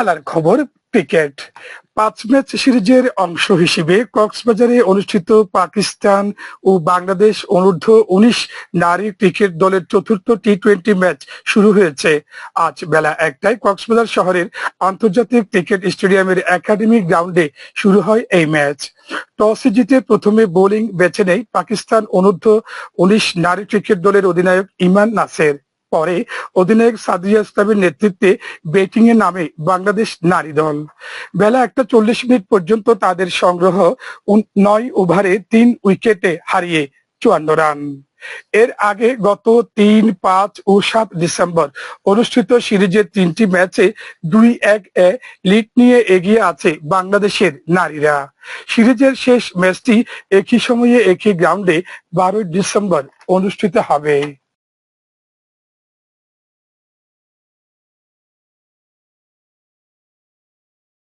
খেলার খবর, ক্রিকেট। পাঁচ ম্যাচ সিরিজের অংশ হিসেবে কক্সবাজারে অনুষ্ঠিত পাকিস্তান ও বাংলাদেশ অনূর্ধ্ব উনিশ নারী ক্রিকেট দলের চতুর্থ টি টোয়েন্টি ম্যাচ শুরু হয়েছে। আজ বেলা একটায় কক্সবাজার শহরের আন্তর্জাতিক ক্রিকেট স্টেডিয়ামের একাডেমি গ্রাউন্ডে শুরু হয় এই ম্যাচ। টসে জিতে প্রথমে বোলিং বেছে নেয় পাকিস্তান অনূর্ধ্ব উনিশ নারী ক্রিকেট দলের অধিনায়ক ইমান নাসের। পরে অধিনায়ক সাদিয়া ইসলামের নেতৃত্বে ব্যাটিং এ নামে বাংলাদেশ নারী দল। বেলা একটা চল্লিশ মিনিট পর্যন্ত তাদের সংগ্রহ নয় ওভারে তিন উইকেটে হারিয়ে চুয়ান্ন রান। এর আগে গত তিন, পাঁচ ও সাত ডিসেম্বর অনুষ্ঠিত সিরিজের তিনটি ম্যাচে দুই, এক এ লিড নিয়ে এগিয়ে আছে বাংলাদেশের নারীরা। সিরিজের শেষ ম্যাচটি একই সময়ে একই গ্রাউন্ডে বারোই ডিসেম্বর অনুষ্ঠিত হবে।